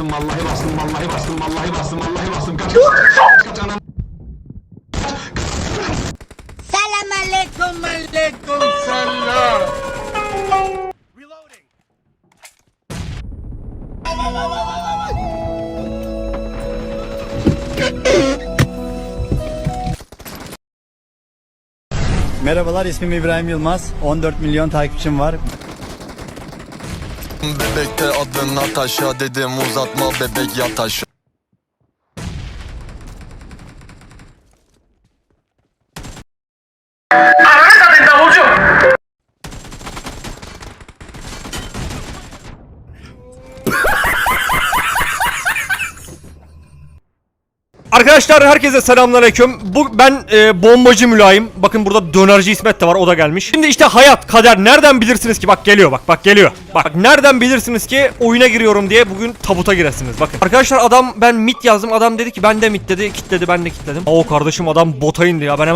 bastım vallahi bastım vallahi bastım vallahi bastım vallahi bastım kaç kaç anam Salam alaikum alaikum salam. Merhabalar ismim İbrahim Yılmaz. 14 milyon takipçim var. Bebekte adın Natasha dedim uzatma bebek yat aşağı Arkadaşlar herkese selamünaleyküm. Bu ben e, bombacı mülayim. Bakın burada dönerci İsmet de var. O da gelmiş. Şimdi işte hayat, kader nereden bilirsiniz ki? Bak geliyor bak. Bak geliyor. Bak nereden bilirsiniz ki oyuna giriyorum diye bugün tabuta giresiniz. Bakın. Arkadaşlar adam ben mit yazdım. Adam dedi ki ben de mit dedi. Kitledi ben de kitledim. O kardeşim adam bota indi ya. Ben hemen